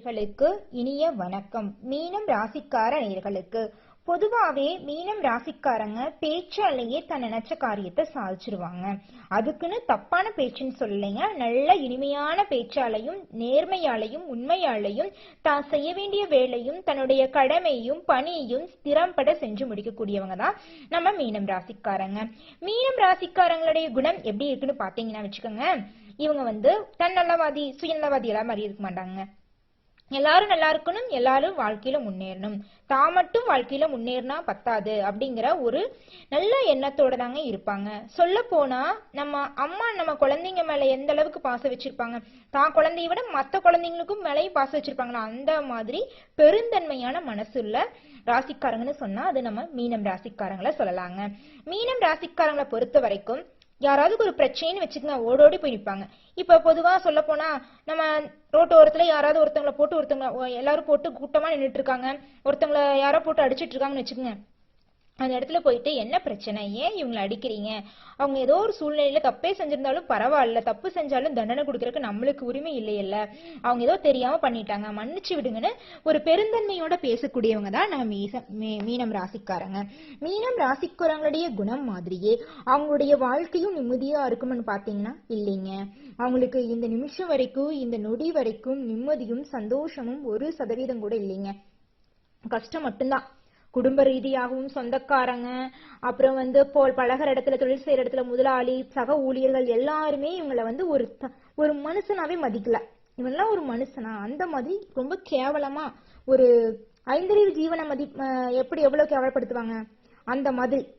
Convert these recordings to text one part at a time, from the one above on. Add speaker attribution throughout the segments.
Speaker 1: நேர்களுக்கு இனிய வணக்கம். மீனம் ராசிக்கார நேர்களுக்கு பொதுவாவே மீனம் ராசிக்காரங்க பேச்சாலேயே தன் நினைச்ச காரியத்தை சாதிச்சிருவாங்க. அதுக்குன்னு தப்பான பேச்சுன்னு சொல்லலைங்க. நல்ல இனிமையான பேச்சாலையும் நேர்மையாலையும் உண்மையாலையும் தான் செய்ய வேண்டிய வேலையும் தன்னுடைய கடமையும் பணியையும் திறம்பட செஞ்சு முடிக்கக்கூடியவங்க தான் நம்ம மீனம் ராசிக்காரங்க. மீனம் ராசிக்காரங்களுடைய குணம் எப்படி இருக்குன்னு பாத்தீங்கன்னா வச்சுக்கோங்க. இவங்க வந்து தன்னல்லவாதி சுயநலவாதி எல்லாம் மாதிரி இருக்க மாட்டாங்க. எல்லாரும் நல்லா இருக்கணும் எல்லாரும் வாழ்க்கையில முன்னேறணும். தான் மட்டும் வாழ்க்கையில முன்னேறினா பத்தாது அப்படிங்கிற ஒரு நல்ல எண்ணத்தோட தாங்க இருப்பாங்க. சொல்ல போனா நம்ம அம்மா நம்ம குழந்தைங்க மேல எந்த அளவுக்கு பாசம் வச்சிருப்பாங்க? தான் குழந்தைய விட மத்த குழந்தைங்களுக்கும் மேலேயும் பாசம் வச்சிருப்பாங்களா? அந்த மாதிரி பெருந்தன்மையான மனசுள்ள ராசிக்காரங்கன்னு சொன்னா அது நம்ம மீனம் ராசிக்காரங்களை சொல்லலாங்க. மீனம் ராசிக்காரங்களை பொறுத்த வரைக்கும் யாராவது ஒரு பிரச்சனைன்னு வச்சுக்கோங்க ஓடோடி போய் நிற்பாங்க இப்போ பொதுவாக சொல்ல போனால் நம்ம ரோட்டு யாராவது ஒருத்தவங்களை போட்டு ஒருத்தவங்க எல்லாரும் போட்டு கூட்டமாக நின்றுட்டு இருக்காங்க. ஒருத்தவங்கள யாரோ போட்டு அடிச்சிட்டு இருக்காங்கன்னு வச்சுக்கோங்க. அந்த இடத்துல போயிட்டு என்ன பிரச்சனை? ஏன் இவங்களை அடிக்கிறீங்க? அவங்க ஏதோ ஒரு சூழ்நிலையில தப்பே செஞ்சிருந்தாலும் பரவாயில்ல. தப்பு செஞ்சாலும் தண்டனை கொடுக்கறதுக்கு நம்மளுக்கு உரிமை இல்லையில்ல. அவங்க ஏதோ தெரியாம பண்ணிட்டாங்க. மன்னிச்சு விடுங்கன்னு ஒரு பெருந்தன்மையோட பேசக்கூடியவங்க தான் நம்ம மீச மீ- மீனம் ராசிக்காரங்க. மீனம் ராசிக்காரங்களுடைய குணம் மாதிரியே அவங்களுடைய வாழ்க்கையும் நிம்மதியா இருக்கும்னு பாத்தீங்கன்னா இல்லைங்க. அவங்களுக்கு இந்த நிமிஷம் வரைக்கும் இந்த நொடி வரைக்கும் நிம்மதியும் சந்தோஷமும் ஒரு சதவீதம் கூட இல்லைங்க. கஷ்டம் மட்டும்தான். குடும்ப ரீதியாகவும் சொந்தக்காரங்க அப்புறம் வந்து போல் பழகிற இடத்துல தொழில் செய்யற இடத்துல முதலாளி சக ஊழியர்கள் எல்லாருமே இவங்கள வந்து ஒரு த- ஒரு மனுஷனாவே மதிக்கல. இவங்கெல்லாம் ஒரு மனுஷனா? அந்த மாதிரி ரொம்ப கேவலமா ஒரு ஐந்தறிவு ஜீவனை மதி எப்படி எவ்வளவு கேவலப்படுத்துவாங்க? அந்த மாதிரி.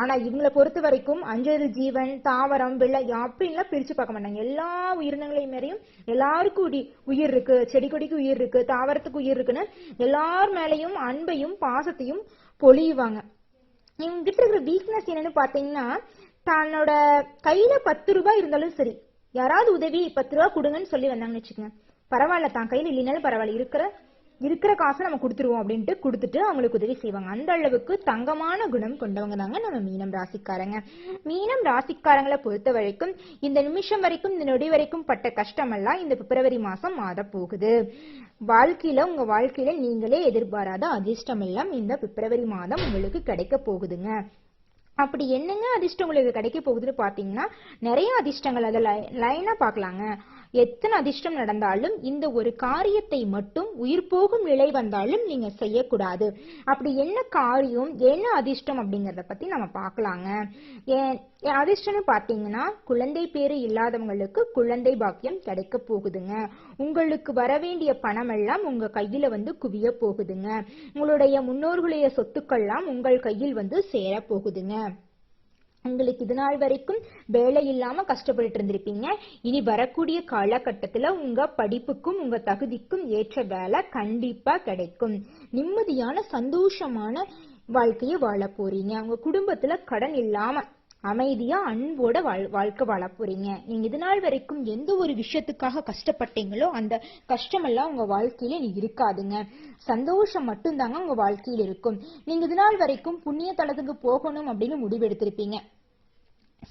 Speaker 1: ஆனா இவங்களை பொறுத்த வரைக்கும் அஞ்சல் ஜீவன் தாவரம் வெள்ளை அப்படின்லாம் பிரிச்சு பார்க்க மாட்டாங்க. எல்லா உயிரினங்களையும் மேலையும் எல்லாருக்கும் உடி உயிர் இருக்கு. செடி கொடிக்கு உயிர் இருக்கு. தாவரத்துக்கு உயிர் இருக்குன்னு எல்லார் மேலையும் அன்பையும் பாசத்தையும் பொழியுவாங்க இவங்கிட்ட இருக்கிற வீக்னஸ் என்னன்னு பாத்தீங்கன்னா தன்னோட கையில பத்து ரூபாய் இருந்தாலும் சரி யாராவது உதவி பத்து ரூபாய் கொடுங்கன்னு சொல்லி வந்தாங்கன்னு வச்சுக்கோங்க. பரவாயில்ல தான் கையில இல்லைனாலும் பரவாயில்ல. இருக்கிற இருக்கிற காசை நம்ம கொடுத்துருவோம் அப்படின்ட்டு கொடுத்துட்டு அவங்களுக்கு உதவி செய்வாங்க. அந்த அளவுக்கு தங்கமான குணம் கொண்டவங்க தாங்க நம்ம மீனம் ராசிக்காரங்க. மீனம் ராசிக்காரங்களை பொறுத்த வரைக்கும் இந்த நிமிஷம் வரைக்கும் இந்த நொடி வரைக்கும் பட்ட கஷ்டமெல்லாம் இந்த பிப்ரவரி மாதம் மாற போகுது வாழ்க்கையில உங்க வாழ்க்கையில நீங்களே எதிர்பாராத அதிர்ஷ்டம் எல்லாம் இந்த பிப்ரவரி மாதம் உங்களுக்கு கிடைக்க போகுதுங்க. அப்படி என்னங்க அதிர்ஷ்டம் உங்களுக்கு கிடைக்க போகுதுன்னு பாத்தீங்கன்னா நிறைய அதிர்ஷ்டங்கள் அதை லைனா பார்க்கலாங்க. எத்தனை அதிர்ஷ்டம் நடந்தாலும் இந்த ஒரு காரியத்தை மட்டும் உயிர் போகும் நிலை வந்தாலும் நீங்க செய்யக்கூடாது. அப்படி என்ன காரியம் என்ன அதிர்ஷ்டம் அப்படிங்கறத பத்தி நம்ம பார்க்கலாங்க. ஏன் அதிர்ஷ்டம்னு பாத்தீங்கன்னா குழந்தை பேரு இல்லாதவங்களுக்கு குழந்தை பாக்கியம் கிடைக்க போகுதுங்க. உங்களுக்கு வர வேண்டிய பணம் எல்லாம் உங்க கையில வந்து குவிய போகுதுங்க. உங்களுடைய முன்னோர்களுடைய சொத்துக்கள்லாம் உங்கள் கையில் வந்து சேர போகுதுங்க. உங்களுக்கு இது நாள் வரைக்கும் வேலை இல்லாம கஷ்டப்பட்டு இருந்திருப்பீங்க. இனி வரக்கூடிய காலகட்டத்துல உங்க படிப்புக்கும் உங்க தகுதிக்கும் ஏற்ற வேலை கண்டிப்பா கிடைக்கும். நிம்மதியான சந்தோஷமான வாழ்க்கையை வாழ போறீங்க. உங்க குடும்பத்துல கடன் இல்லாம அமைதியா அன்போட வாழ் வாழ்க்கை வாழ போறீங்க. நீங்க இது நாள் வரைக்கும் எந்த ஒரு விஷயத்துக்காக கஷ்டப்பட்டீங்களோ அந்த கஷ்டமெல்லாம் உங்க வாழ்க்கையில நீ இருக்காதுங்க. சந்தோஷம் மட்டும்தாங்க உங்க வாழ்க்கையில இருக்கும். நீங்க இது நாள் வரைக்கும் புண்ணிய தலத்துக்கு போகணும் அப்படின்னு முடிவெடுத்திருப்பீங்க.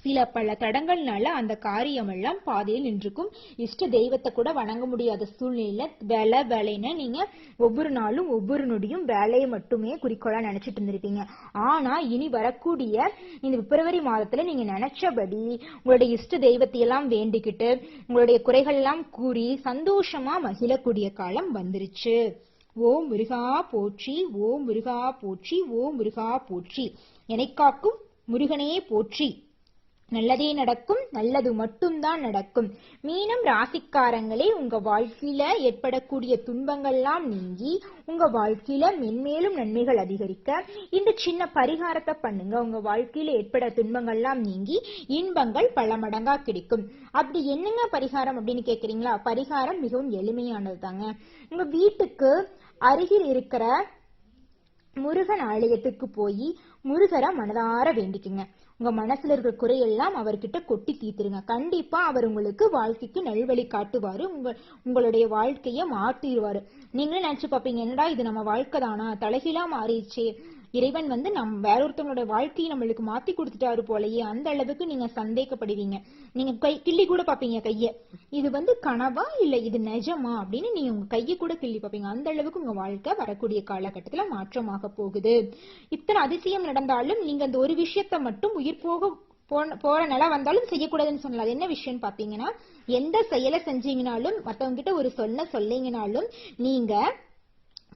Speaker 1: சில பல தடங்கள்னால அந்த காரியம் எல்லாம் பாதையில் நின்றுக்கும். இஷ்ட தெய்வத்தை கூட வணங்க முடியாத சூழ்நிலையில வேலை வேலைன்னு நீங்க ஒவ்வொரு நாளும் ஒவ்வொரு நொடியும் வேலையை மட்டுமே குறிக்கோளா நினைச்சிட்டு இருந்திருப்பீங்க. ஆனா இனி வரக்கூடிய இந்த பிப்ரவரி மாதத்துல நீங்க நினைச்சபடி உங்களுடைய இஷ்ட தெய்வத்தையெல்லாம் வேண்டிக்கிட்டு உங்களுடைய குறைகள் எல்லாம் கூறி சந்தோஷமா மகிழக்கூடிய காலம் வந்துருச்சு. ஓம் முருகா போற்றி ஓம் முருகா போற்றி ஓம் முருகா போற்றி. எனைக்காக்கும் முருகனே போற்றி. நல்லதே நடக்கும் நல்லது மட்டும்தான் நடக்கும். மீனம் ராசிக்காரங்களே உங்க வாழ்க்கையில ஏற்படக்கூடிய துன்பங்கள்லாம் நீங்கி உங்க வாழ்க்கையில மென்மேலும் நன்மைகள் அதிகரிக்க இந்த சின்ன பரிகாரத்தை பண்ணுங்க. உங்க வாழ்க்கையில ஏற்பட துன்பங்கள்லாம் நீங்கி இன்பங்கள் பல மடங்கா கிடைக்கும். அப்படி என்னங்க பரிகாரம் அப்படின்னு கேக்குறீங்களா? பரிகாரம் மிகவும் எளிமையானது தாங்க உங்க வீட்டுக்கு அருகில் இருக்கிற முருகன் ஆலயத்துக்கு போய் முருகரை மனதார வேண்டிக்குங்க. உங்க மனசுல இருக்கிற குறையெல்லாம் அவர்கிட்ட கொட்டி தீத்துருங்க. கண்டிப்பா அவர் உங்களுக்கு வாழ்க்கைக்கு நல்வழி காட்டுவாரு. உங்க உங்களுடைய வாழ்க்கைய மாத்திடுவாரு நீங்களும் நினைச்சு பார்ப்பீங்க என்னடா இது நம்ம வாழ்க்கை தானா? தலைகீழா மாறிடுச்சே.
Speaker 2: இறைவன் வந்து நம் வேறொருத்தவங்களோட வாழ்க்கையை நம்மளுக்கு மாத்தி கொடுத்துட்டாரு போலயே அந்த அளவுக்கு நீங்க சந்தேகப்படுவீங்க. நீங்க கை கிள்ளி கூட பாப்பீங்க கைய. இது வந்து கனவா இல்ல இது நிஜமா அப்படின்னு நீங்க உங்க கையை கூட கிள்ளி பாப்பீங்க அந்த அளவுக்கு உங்க வாழ்க்கை வரக்கூடிய காலகட்டத்துல மாற்றமாக போகுது. இத்தனை அதிசயம் நடந்தாலும் நீங்க அந்த ஒரு விஷயத்த மட்டும் உயிர் போக போன போற நிலை வந்தாலும் செய்யக்கூடாதுன்னு சொல்லலாம். அது என்ன விஷயம்னு பாத்தீங்கன்னா எந்த செயலை செஞ்சீங்கனாலும் மத்தவங்க கிட்ட ஒரு சொன்ன சொல்லீங்கனாலும் நீங்க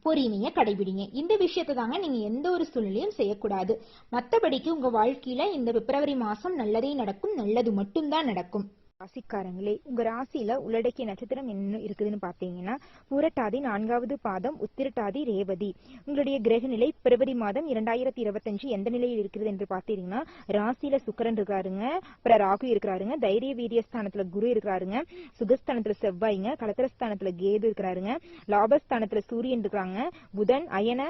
Speaker 2: பொறுமையை கடைபிடிங்க. இந்த விஷயத்தை தாங்க நீங்க எந்த ஒரு சூழ்நிலையும் செய்யக்கூடாது. மற்றபடிக்கு உங்க வாழ்க்கையில இந்த பிப்ரவரி மாசம் நல்லதே நடக்கும் நல்லது மட்டும்தான் நடக்கும்.
Speaker 1: ராசிக்காரங்களே உங்க ராசியில உள்ளடக்கிய நட்சத்திரம் என்ன இருக்குதுன்னு பாத்தீங்கன்னா பூரட்டாதி நான்காவது பாதம் உத்திரட்டாதி ரேவதி. உங்களுடைய கிரக நிலை பிப்ரவரி மாதம் இரண்டாயிரத்தி இருபத்தஞ்சு எந்த நிலையில் இருக்கிறது என்று பாத்தீங்கன்னா ராசியில சுக்கரன் இருக்காருங்க அப்புறம் ராகு இருக்கிறாருங்க தைரிய வீரிய ஸ்தானத்துல குரு இருக்கிறாருங்க சுகஸ்தானத்துல செவ்வாய்ங்க கலத்திரஸ்தானத்துல கேது இருக்கிறாருங்க லாபஸ்தானத்துல சூரியன் இருக்கிறாங்க புதன் அயன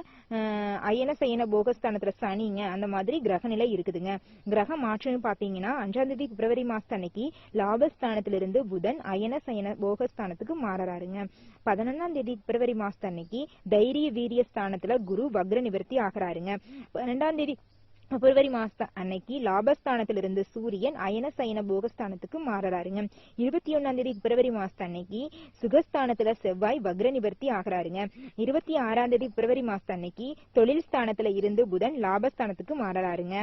Speaker 1: அயன சயன போகஸ்தானத்துல சனிங்க அந்த மாதிரி கிரக நிலை இருக்குதுங்க. கிரக மாற்றம்னு பாத்தீங்கன்னா அஞ்சாம் தேதி பிப்ரவரி மாசத்து அன்னைக்கு லாப லாபஸ்தானத்திலிருந்து புதன் அயன சயன போகஸ்தானத்துக்கு மாறறாருங்க பதினொன்னாம் தேதி பிப்ரவரி மாசத்து அன்னைக்கு தைரிய வீரிய ஸ்தானத்துல குரு வக்ர நிவர்த்தி ஆகிறாருங்க. பன்னெண்டாம் தேதி பிப்ரவரி மாசத்து அன்னைக்கு லாபஸ்தானத்திலிருந்து சூரியன் அயன சயன போகஸ்தானத்துக்கு மாறுறாருங்க. இருபத்தி ஒன்னாம் தேதி பிப்ரவரி மாசத்து அன்னைக்கு சுகஸ்தானத்துல செவ்வாய் வக்ர நிவர்த்தி ஆகிறாருங்க. இருபத்தி ஆறாம் தேதி பிப்ரவரி மாசத்து அன்னைக்கு தொழில் ஸ்தானத்துல இருந்து புதன் லாபஸ்தானத்துக்கு மாறுறாருங்க.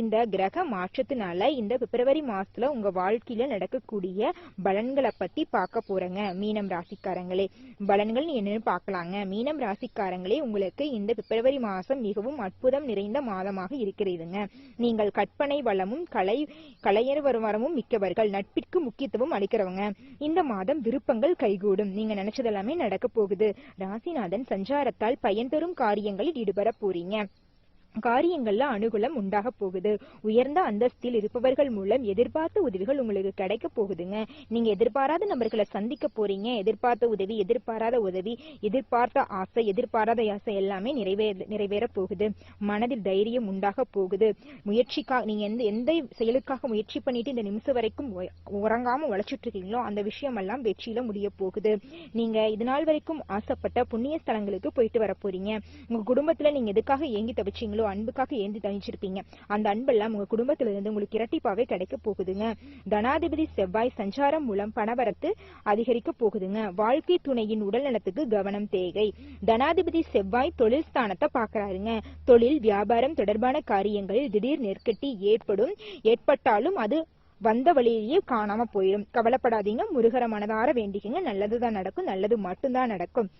Speaker 1: இந்த கிரக மாற்றத்தினால இந்த பிப்ரவரி மாசத்துல உங்க வாழ்க்கையில நடக்கக்கூடிய பலன்களை பத்தி பார்க்க போறேங்க மீனம் ராசிக்காரங்களே. பலன்கள் என்னன்னு பார்க்கலாங்க. மீனம் ராசிக்காரங்களே உங்களுக்கு இந்த பிப்ரவரி மாசம் மிகவும் அற்புதம் நிறைந்த மாதமாக இருக்கிறதுங்க நீங்கள் கற்பனை வளமும் கலை கலைஞர் வரமும் மிக்கவர்கள் நட்பிற்கு முக்கியத்துவம் அளிக்கிறவங்க. இந்த மாதம் விருப்பங்கள் கைகூடும். நீங்க நினைச்சதெல்லாமே நடக்க போகுது. ராசிநாதன் சஞ்சாரத்தால் பயன் தரும் காரியங்களில் ஈடுபட போறீங்க. காரியங்கள்ல அனுகூலம் உண்டாக போகுது. உயர்ந்த அந்தஸ்தில் இருப்பவர்கள் மூலம் எதிர்பார்த்த உதவிகள் உங்களுக்கு கிடைக்க போகுதுங்க. நீங்க எதிர்பாராத நபர்களை சந்திக்க போறீங்க. எதிர்பார்த்த உதவி எதிர்பாராத உதவி எதிர்பார்த்த ஆசை எதிர்பாராத ஆசை எல்லாமே நிறைவேற நிறைவேற போகுது. மனதில் தைரியம் உண்டாக போகுது. முயற்சிக்காக நீங்க எந்த எந்த செயலுக்காக முயற்சி பண்ணிட்டு இந்த நிமிஷம் வரைக்கும் உறங்காம உழைச்சிட்டு இருக்கீங்களோ அந்த விஷயம் எல்லாம் வெற்றியில முடிய போகுது. நீங்க இது நாள் வரைக்கும் ஆசைப்பட்ட புண்ணிய ஸ்தலங்களுக்கு போயிட்டு வர போறீங்க. உங்க குடும்பத்துல நீங்க எதுக்காக ஏங்கி தவிச்சீங்களோ அன்புக்காக ஏந்தி தனிச்சிருப்பீங்க. அந்த அன்பெல்லாம் உங்க குடும்பத்திலிருந்து உங்களுக்கு இரட்டிப்பாவே கிடைக்க போகுதுங்க. தனாதிபதி செவ்வாய் சஞ்சாரம் மூலம் பணவரத்து அதிகரிக்க போகுதுங்க. வாழ்க்கை துணையின் உடல் நலத்துக்கு கவனம் தேவை. தனாதிபதி செவ்வாய் தொழில் ஸ்தானத்தை பாக்குறாருங்க தொழில் வியாபாரம் தொடர்பான காரியங்களில் திடீர் நெருக்கடி ஏற்படும். ஏற்பட்டாலும் அது வந்த வழியிலேயே காணாம போயிடும். கவலைப்படாதீங்க. முருகர மனதார வேண்டிக்கங்க. நல்லதுதான் நடக்கும். நல்லது மட்டும்தான் நடக்கும்.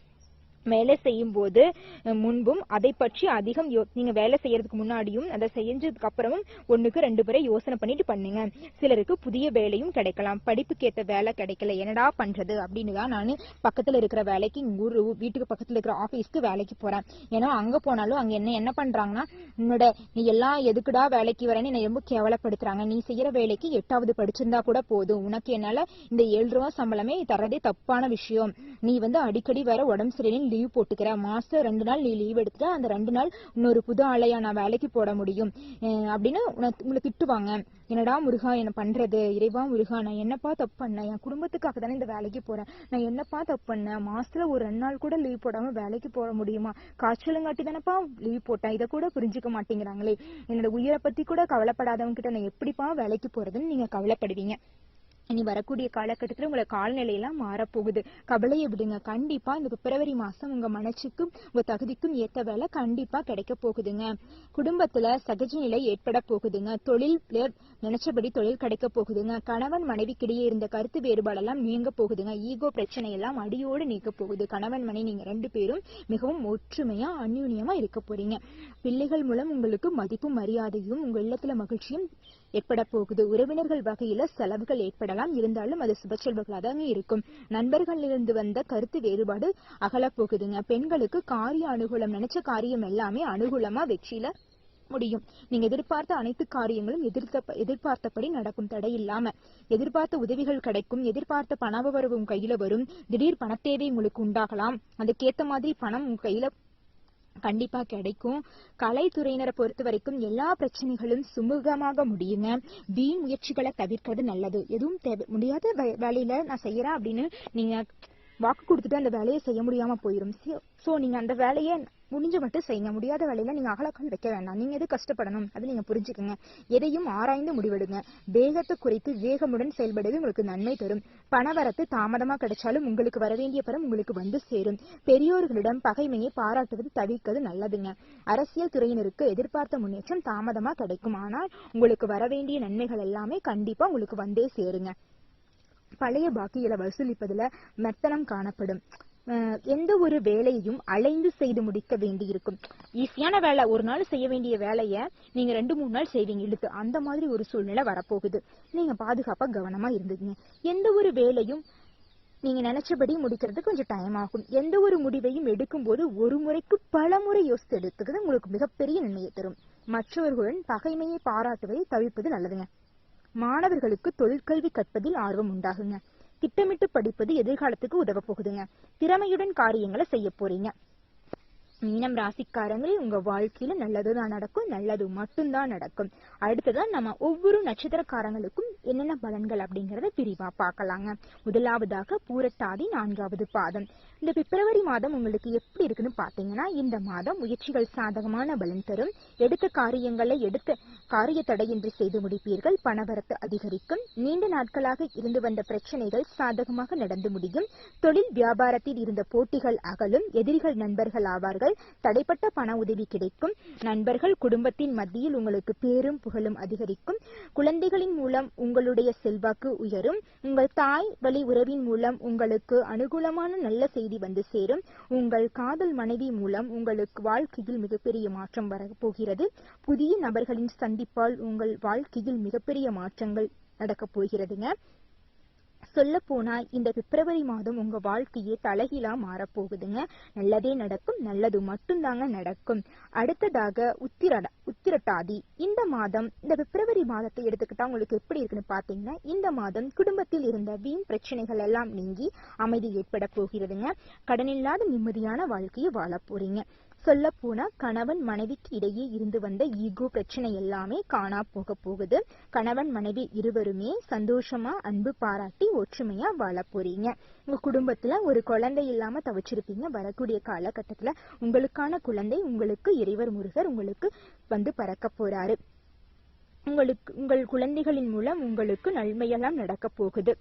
Speaker 1: வேலை செய்யும் போது முன்பும் அதை பற்றி அதிகம் யோ நீங்க வேலை செய்யறதுக்கு முன்னாடியும் அதை செஞ்சதுக்கு அப்புறமும் ஒண்ணுக்கு ரெண்டு பேரை யோசனை பண்ணிட்டு பண்ணுங்க. சிலருக்கு புதிய வேலையும் கிடைக்கலாம். படிப்புக்கு ஏத்த வேலை கிடைக்கல. என்னடா பண்றது? அப்படின்னு தான் நான் பக்கத்துல இருக்கிற வேலைக்கு ஊர் வீட்டுக்கு பக்கத்துல இருக்கிற ஆபீஸ்க்கு வேலைக்கு போறேன். ஏன்னா அங்க போனாலும் அங்க என்ன என்ன பண்றாங்கன்னா உன்னோட நீ எல்லாம் எதுக்குடா வேலைக்கு வரேன்னு என்னை ரொம்ப கேவலப்படுத்துறாங்க. நீ செய்யற வேலைக்கு எட்டாவது படிச்சிருந்தா கூட போதும். உனக்கு என்னால இந்த ஏழு ரூபா சம்பளமே தரதே தப்பான விஷயம். நீ வந்து அடிக்கடி வேற உடம்பு சரியில்லை லீவ் போட்டுக்கிறேன். மாசம் ரெண்டு நாள் நீ லீவ் எடுத்துட்டு அந்த ரெண்டு நாள் இன்னொரு புது ஆளையா நான் வேலைக்கு போட முடியும். அப்படின்னு உங்களை திட்டுவாங்க. என்னடா முருகா என்ன பண்றது? இறைவா முருகா நான் என்னப்பா தப்பு பண்ணேன்? என் குடும்பத்துக்காக தானே இந்த வேலைக்கு போறேன். நான் என்னப்பா தப்பு பண்ணேன்? மாசத்துல ஒரு ரெண்டு நாள் கூட லீவ் போடாம வேலைக்கு போட முடியுமா? காய்ச்சலுங்காட்டி தானப்பா லீவ் போட்டேன். இதை கூட புரிஞ்சுக்க மாட்டேங்கிறாங்களே. என்னோட உயிரை பத்தி கூட கவலைப்படாதவங்க கிட்ட நான் எப்படிப்பா வேலைக்கு போறதுன்னு நீங்க கவலைப்படுவீங்க. இனி வரக்கூடிய காலகட்டத்தில் உங்களை காலநிலையெல்லாம் மாறப்போகுது. கவலையை விடுங்க. கண்டிப்பா இந்த பிப்ரவரி மாசம் உங்க மனசுக்கும் உங்க தகுதிக்கும் ஏத்த வேலை கண்டிப்பா கிடைக்க போகுதுங்க. குடும்பத்துல சகஜ நிலை ஏற்பட போகுதுங்க. தொழில் நினைச்சபடி தொழில் கிடைக்க போகுதுங்க. கணவன் மனைவிக்கிடையே இருந்த கருத்து வேறுபாடெல்லாம் நீங்க போகுதுங்க. ஈகோ பிரச்சனை எல்லாம் அடியோடு நீக்க போகுது. கணவன் மனைவி நீங்க ரெண்டு பேரும் மிகவும் ஒற்றுமையா அந்யூன்யமா இருக்க போறீங்க. பிள்ளைகள் மூலம் உங்களுக்கு மதிப்பும் மரியாதையும் உங்க இல்லத்துல மகிழ்ச்சியும் ஏற்பட போகுது. உறவினர்கள் வகையில செலவுகள் ஏற்படலாம். இருந்தாலும் அது சுப தான் இருக்கும். நண்பர்களிலிருந்து வந்த கருத்து வேறுபாடு அகலப்போகுதுங்க. பெண்களுக்கு காரிய அனுகூலம் நினைச்ச காரியம் எல்லாமே அனுகூலமா வெற்றியில முடியும். நீங்க எதிர்பார்த்த அனைத்து காரியங்களும் எதிர்த்த எதிர்பார்த்தபடி நடக்கும். தடை இல்லாம எதிர்பார்த்த உதவிகள் கிடைக்கும். எதிர்பார்த்த பணவரவு உங்க கையில வரும். திடீர் பணத்தேவை உங்களுக்கு உண்டாகலாம். அதுக்கேத்த மாதிரி பணம் உங்க கையில கண்டிப்பா கிடைக்கும். கலைத்துறையினரை பொறுத்த வரைக்கும் எல்லா பிரச்சனைகளும் சுமூகமாக முடியுங்க. வீண் முயற்சிகளை தவிர்க்கிறது நல்லது. எதுவும் தேவை முடியாத வேலையில நான் செய்யறேன் அப்படின்னு நீங்க
Speaker 2: வாக்கு கொடுத்துட்டு அந்த வேலையை செய்ய முடியாம போயிடும் ஸோ நீங்க அந்த வேலையை முடிஞ்ச மட்டும் செய்யுங்க முடியாத வேலையில நீங்க அகலக்கால் வைக்க வேண்டாம். நீங்க எது கஷ்டப்படணும் அது நீங்க புரிஞ்சுக்கங்க. எதையும் ஆராய்ந்து முடிவெடுங்க. வேகத்தை குறைத்து வேகமுடன் செயல்படுவது உங்களுக்கு நன்மை தரும். பணவரத்து தாமதமா கிடைச்சாலும் உங்களுக்கு வர வேண்டிய பணம் உங்களுக்கு வந்து சேரும். பெரியோர்களிடம் பகைமையை பாராட்டுவது தவிர்க்கிறது நல்லதுங்க. அரசியல் துறையினருக்கு எதிர்பார்த்த முன்னேற்றம் தாமதமா கிடைக்கும். ஆனால் உங்களுக்கு வர வேண்டிய நன்மைகள் எல்லாமே கண்டிப்பா உங்களுக்கு வந்தே சேருங்க. பழைய பாக்கிகளை வசூலிப்பதுல மெத்தனம் காணப்படும். எந்த ஒரு வேலையையும் அலைந்து செய்து முடிக்க வேண்டியிருக்கும். ஈஸியான வேலை ஒரு நாள் செய்ய வேண்டிய வேலையை நீங்க ரெண்டு மூணு நாள் செய்வீங்க. இழுத்து அந்த மாதிரி ஒரு சூழ்நிலை வரப்போகுது. நீங்க பாதுகாப்பா கவனமா இருந்தீங்க எந்த ஒரு வேலையும் நீங்க நினைச்சபடி முடிக்கிறது கொஞ்சம் டைம் ஆகும். எந்த ஒரு முடிவையும் எடுக்கும்போது ஒரு முறைக்கு பல முறை யோசித்து எடுத்துக்கிறது உங்களுக்கு மிகப்பெரிய நன்மையை தரும். மற்றவர்களுடன் பகைமையை பாராட்டுவதை தவிர்ப்பது நல்லதுங்க. மாணவர்களுக்கு தொழிற்கல்வி கற்பதில் ஆர்வம் உண்டாகுங்க. திட்டமிட்டு படிப்பது எதிர்காலத்துக்கு உதவ போகுதுங்க. திறமையுடன் காரியங்களை செய்ய போறீங்க. மீனம் ராசிக்காரங்களே உங்க வாழ்க்கையில நல்லதுதான் நடக்கும் நல்லது மட்டும்தான் நடக்கும். அடுத்ததான் நம்ம ஒவ்வொரு நட்சத்திரக்காரங்களுக்கும் என்னென்ன பலன்கள் அப்படிங்கறத விரிவா பார்க்கலாங்க. முதலாவதாக பூரட்டாதி நான்காவது பாதம். இந்த பிப்ரவரி மாதம் உங்களுக்கு எப்படி இருக்குன்னு பாத்தீங்கன்னா இந்த மாதம் முயற்சிகள் சாதகமான பலன் தரும். எடுத்த காரியங்களை எடுத்த காரிய தடையின்றி செய்து முடிப்பீர்கள். பணவரத்து அதிகரிக்கும். நீண்ட நாட்களாக இருந்து வந்த பிரச்சனைகள் சாதகமாக நடந்து முடியும். தொழில் வியாபாரத்தில் இருந்த போட்டிகள் அகலும். எதிரிகள் நண்பர்கள் ஆவார்கள். தடைப்பட்ட பண உதவி கிடைக்கும். நண்பர்கள் குடும்பத்தின் மத்தியில் உங்களுக்கு பேரும் புகழும் அதிகரிக்கும். குழந்தைகளின் மூலம் உங்களுடைய செல்வாக்கு உயரும். உங்கள் தாய் வழி உறவின் மூலம் உங்களுக்கு அனுகூலமான நல்ல செய்தி வந்து சேரும். உங்கள் காதல் மனைவி மூலம் உங்களுக்கு வாழ்க்கையில் மிகப்பெரிய மாற்றம் வரப்போகிறது. புதிய நபர்களின் சந்திப்பால் உங்கள் வாழ்க்கையில் மிகப்பெரிய மாற்றங்கள் நடக்கப் போகிறதுங்க. சொல்ல போனா இந்த பிப்ரவரி மாதம் உங்க வாழ்க்கையே தலைகீழா மாறப்போகுதுங்க. நல்லதே நடக்கும் நல்லது மட்டும்தாங்க நடக்கும். அடுத்ததாக உத்திரட உத்திரட்டாதி. இந்த மாதம் இந்த பிப்ரவரி மாதத்தை எடுத்துக்கிட்டா உங்களுக்கு எப்படி இருக்குன்னு பாத்தீங்கன்னா இந்த மாதம் குடும்பத்தில் இருந்த வீண் பிரச்சனைகள் எல்லாம் நீங்கி அமைதி ஏற்பட போகிறதுங்க. கடனில்லாத நிம்மதியான வாழ்க்கையை வாழ போறீங்க. சொல்ல போனா கணவன் மனைவிக்கு இடையே இருந்து வந்த ஈகோ பிரச்சனை எல்லாமே காணா போக போகுது. கணவன் மனைவி இருவருமே சந்தோஷமா அன்பு பாராட்டி ஒற்றுமையா வாழ போறீங்க. உங்க குடும்பத்துல ஒரு குழந்தை இல்லாம தவிச்சிருப்பீங்க. வரக்கூடிய காலகட்டத்துல உங்களுக்கான குழந்தை உங்களுக்கு இறைவர் முருகர் உங்களுக்கு வந்து பறக்க போறாரு. உங்களுக்கு உங்கள் குழந்தைகளின் மூலம் உங்களுக்கு நன்மையெல்லாம் நடக்க போகுது.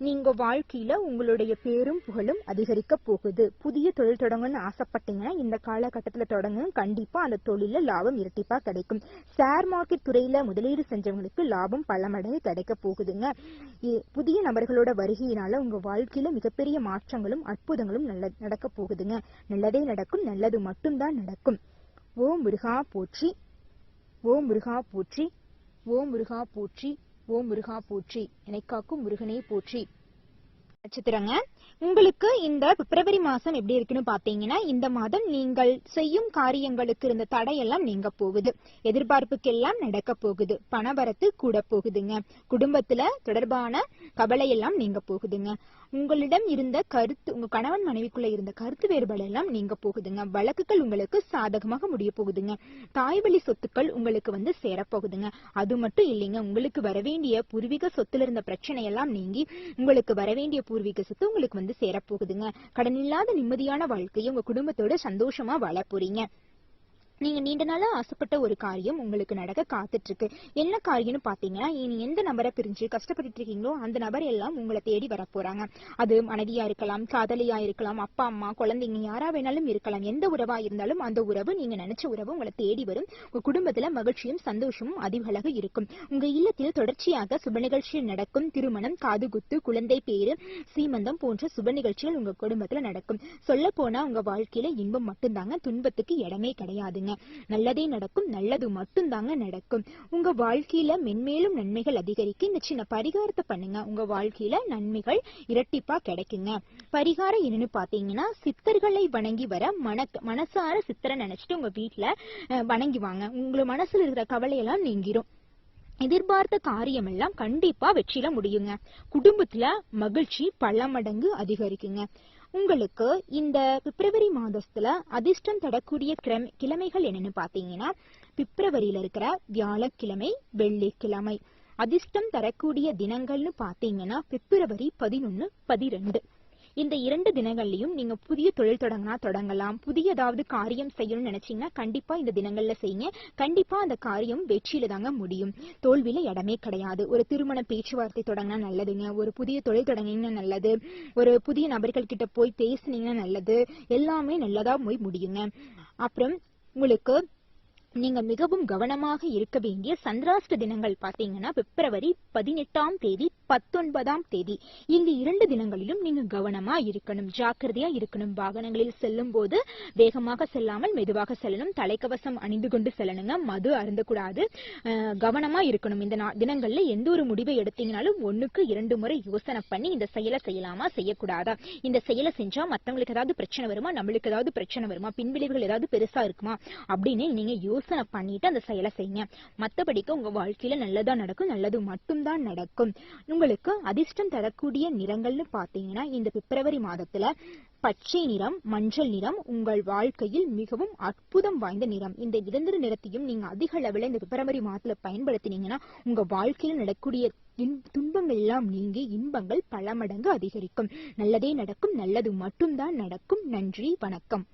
Speaker 2: நீங்க வாழ்க்கையில உங்களுடைய பேரும் புகழும் அதிகரிக்க போகுது. புதிய தொழில் தொடங்கணும்னு ஆசைப்பட்டீங்கன்னா இந்த காலகட்டத்துல தொடங்க கண்டிப்பா அந்த தொழில லாபம் இரட்டிப்பா கிடைக்கும். ஷேர் மார்க்கெட் துறையில முதலீடு செஞ்சவங்களுக்கு லாபம் பல மடங்கு கிடைக்க போகுதுங்க. புதிய நபர்களோட வருகையினால உங்க வாழ்க்கையில மிகப்பெரிய மாற்றங்களும் அற்புதங்களும் நல்ல நடக்க போகுதுங்க. நல்லதே நடக்கும் நல்லது மட்டும்தான் நடக்கும். ஓம் முருகா போற்றி. ஓம் முருகா போற்றி. ஓம் முருகா போற்றி. ஓம் முருகா போற்றி. என்னை காக்கும் முருகனே போற்றி. நட்சத்திரங்க உங்களுக்கு இந்த பிப்ரவரி மாசம் எப்படி இருக்குன்னு பாத்தீங்கன்னா இந்த மாதம் நீங்கள் செய்யும் காரியங்களுக்கு இருந்த தடையெல்லாம் நீங்க போகுது. எதிர்பார்ப்புக்கெல்லாம் நடக்க போகுது. பணவரத்து கூட போகுதுங்க. குடும்பத்துல தொடர்பான கவலையெல்லாம் நீங்க போகுதுங்க. உங்களிடம் இருந்த கருத்து உங்க கணவன் மனைவிக்குள்ள இருந்த கருத்து வேறுபாடு எல்லாம் நீங்க போகுதுங்க. வழக்குகள் உங்களுக்கு சாதகமாக முடிய போகுதுங்க. தாய் வழி சொத்துக்கள் உங்களுக்கு வந்து சேரப்போகுதுங்க அது மட்டும் இல்லைங்க உங்களுக்கு வரவேண்டிய பூர்வீக சொத்துல இருந்த பிரச்சனை எல்லாம் நீங்கி உங்களுக்கு வரவேண்டிய பூர்வீக சொத்து உங்களுக்கு வந்து சேரப்போகுதுங்க கடனில்லாத நிம்மதியான வாழ்க்கையை உங்க குடும்பத்தோட சந்தோஷமா வாழ போறீங்க. நீங்க நீண்ட நாளா ஆசைப்பட்ட ஒரு காரியம் உங்களுக்கு நடக்க காத்துட்டு இருக்கு என்ன காரியம்னு பாத்தீங்கன்னா நீ எந்த நபரை பிரிஞ்சு கஷ்டப்பட்டுட்டு இருக்கீங்களோ அந்த நபர் எல்லாம் உங்களை தேடி வர போறாங்க. அது மனைவியா இருக்கலாம் காதலியா இருக்கலாம் அப்பா அம்மா குழந்தைங்க யாரா வேணாலும் இருக்கலாம். எந்த உறவா இருந்தாலும் அந்த உறவு நீங்க நினைச்ச உறவு உங்களை தேடி வரும். உங்க குடும்பத்துல மகிழ்ச்சியும் சந்தோஷமும் அதிகளவு இருக்கும். உங்க இல்லத்தில் தொடர்ச்சியாக சுப நிகழ்ச்சிகள் நடக்கும். திருமணம் காதுகுத்து குழந்தை பேரு சீமந்தம் போன்ற சுப நிகழ்ச்சிகள் உங்க குடும்பத்துல நடக்கும். சொல்ல போனா உங்க வாழ்க்கையில இன்பம் மட்டும்தாங்க துன்பத்துக்கு இடமே கிடையாதுங்க. நல்லதே நடக்கும் நல்லது மட்டும் தாங்க நடக்கும். உங்க வாழ்க்கையில மென்மேலும் நன்மைகள் அதிகரிக்க இந்த சின்ன பரிகாரத்தை பண்ணுங்க. உங்க வாழ்க்கையில நன்மைகள் இரட்டிப்பா கிடைக்குங்க. பரிகாரம் என்னன்னு பாத்தீங்கன்னா சித்தர்களை வணங்கி வர மன மனசார சித்தரை நினைச்சிட்டு உங்க வீட்டுல வணங்கி வாங்க. உங்க மனசுல இருக்கிற கவலையெல்லாம் நீங்கிரும். எதிர்பார்த்த காரியம் எல்லாம் கண்டிப்பா வெற்றியில முடியுங்க. குடும்பத்துல மகிழ்ச்சி பல மடங்கு அதிகரிக்குங்க. உங்களுக்கு இந்த பிப்ரவரி மாதத்துல அதிர்ஷ்டம் தரக்கூடிய கிழமை- கிழமைகள் என்னன்னு பாத்தீங்கன்னா பிப்ரவரியில இருக்கிற வியாழக்கிழமை வெள்ளிக்கிழமை. அதிர்ஷ்டம் தரக்கூடிய தினங்கள்னு பாத்தீங்கன்னா பிப்ரவரி பதினொன்னு பதிரெண்டு இந்த இரண்டு தினங்கள்லயும் நீங்க புதிய தொழில் தொடங்கினா தொடங்கலாம். புதிய ஏதாவது காரியம் செய்யணும்னு நினைச்சீங்கன்னா கண்டிப்பா இந்த தினங்கள்ல செய்யுங்க. கண்டிப்பா அந்த காரியம் வெற்றியில தாங்க முடியும். தோல்வியில இடமே கிடையாது. ஒரு திருமண பேச்சுவார்த்தை தொடங்கினா நல்லதுங்க. ஒரு புதிய தொழில் தொடங்கினீங்கன்னா நல்லது. ஒரு புதிய நபர்கள் கிட்ட போய் பேசுனீங்கன்னா நல்லது. எல்லாமே நல்லதா போய் முடியுங்க. அப்புறம் உங்களுக்கு நீங்க மிகவும் கவனமாக இருக்க வேண்டிய சந்திராஷ்ட தினங்கள் பாத்தீங்கன்னா பிப்ரவரி பதினெட்டாம் தேதி பத்தொன்பதாம் தேதி. இந்த இரண்டு தினங்களிலும் நீங்க கவனமா இருக்கணும் ஜாக்கிரதையா இருக்கணும். வாகனங்களில் செல்லும் போது வேகமாக செல்லாமல் மெதுவாக செல்லணும். தலைக்கவசம் அணிந்து கொண்டு செல்லணுங்க. மது அருந்தக்கூடாது. கவனமா இருக்கணும். இந்த நா- தினங்கள்ல எந்த ஒரு முடிவை எடுத்தீங்கனாலும் ஒண்ணுக்கு இரண்டு முறை யோசனை பண்ணி இந்த செயலை செய்யலாமா செய்யக்கூடாதா? இந்த செயலை செஞ்சா மத்தவங்களுக்கு ஏதாவது பிரச்சனை வருமா? நம்மளுக்கு ஏதாவது பிரச்சனை வருமா? பின்விளைவுகள் ஏதாவது பெருசா இருக்குமா? அப்படின்னு நீங்க யோசனை பண்ணிட்டு அந்த செயலை செய்யுங்க. மத்தபடிக்கு உங்க வாழ்க்கையில நல்லதா நடக்கும் நல்லது மட்டும்தான் நடக்கும். உங்களுக்கு அதிர்ஷ்டம் தரக்கூடிய நிறங்கள்னு பாத்தீங்கன்னா இந்த பிப்ரவரி மாதத்துல பச்சை நிறம் மஞ்சள் நிறம் உங்கள் வாழ்க்கையில் மிகவும் அற்புதம் வாய்ந்த நிறம். இந்த இரண்டு நிறத்தையும் நீங்க அதிக அளவில் இந்த பிப்ரவரி மாதத்துல பயன்படுத்தினீங்கன்னா உங்க வாழ்க்கையில் நடக்கூடிய துன்பங்கள் எல்லாம் நீங்கி இன்பங்கள் பல மடங்கு அதிகரிக்கும். நல்லதே நடக்கும் நல்லது மட்டும்தான் நடக்கும். நன்றி வணக்கம்.